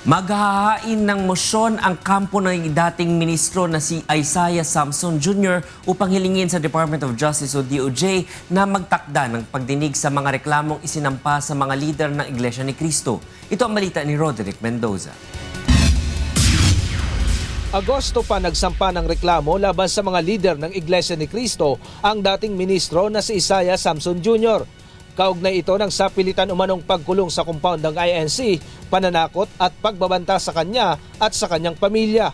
Maghahain ng mosyon ang kampo ng dating ministro na si Isaiah Samson Jr. upang hilingin sa Department of Justice o DOJ na magtakda ng pagdinig sa mga reklamong isinampa sa mga lider ng Iglesia ni Cristo. Ito ang balita ni Roderick Mendoza. Agosto pa nagsampa ng reklamo laban sa mga lider ng Iglesia ni Cristo ang dating ministro na si Isaiah Samson Jr. Kaugnay ito ng sapilitan umanong pagkulong sa compound ng INC, pananakot at pagbabanta sa kanya at sa kanyang pamilya.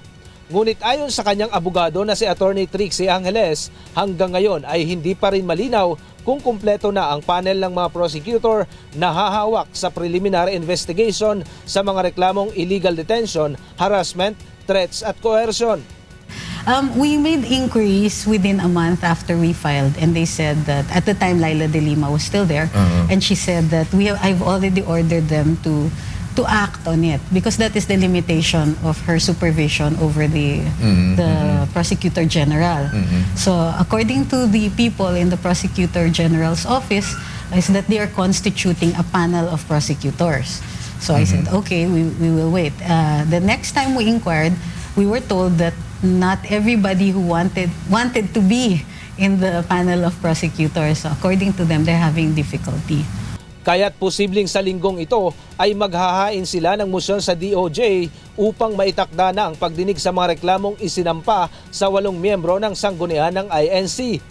Ngunit ayon sa kanyang abogado na si Attorney Trixie Angeles, hanggang ngayon ay hindi pa rin malinaw kung kumpleto na ang panel ng mga prosecutor na hahawak sa preliminary investigation sa mga reklamong illegal detention, harassment, threats at coercion. Um, we made inquiries within a month after we filed, and they said that at the time Laila De Lima was still there, uh-huh. and she said that we have, I've already ordered them to to act on it because that is the limitation of her supervision over the mm-hmm, the mm-hmm. prosecutor general. Mm-hmm. So according to the people in the prosecutor general's office, is that they are constituting a panel of prosecutors. So I said, okay, we, we will wait. Uh, the next time we inquired, we were told that not everybody who wanted wanted to be in the panel of prosecutors. According to them, they're having difficulty. Kaya't posibleng sa linggong ito ay maghahain sila ng musyon sa DOJ upang maitakda na ang pagdinig sa mga reklamong isinampa sa walong miyembro ng sanggunian ng INC.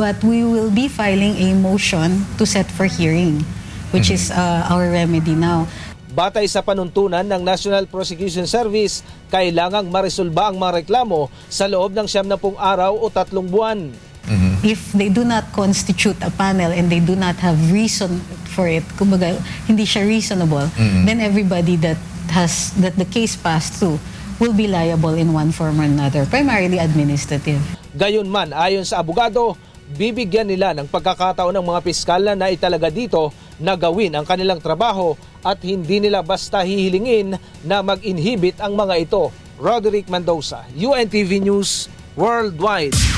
But we will be filing a motion to set for hearing, which is uh, our remedy now. Batay sa panuntunan ng National Prosecution Service, kailangang maresolba ang mga reklamo sa loob ng siyam na pung araw o tatlong buwan. If they do not constitute a panel and they do not have reason for it, kumbaga, hindi siya reasonable, then everybody that has that the case passed through will be liable in one form or another, primarily administrative. Gayunman, ayon sa abogado, bibigyan nila ng pagkakataon ng mga piskal na naitalaga dito na gawin ang kanilang trabaho at hindi nila basta hihilingin na mag-inhibit ang mga ito. Roderick Mendoza, UNTV News, Worldwide.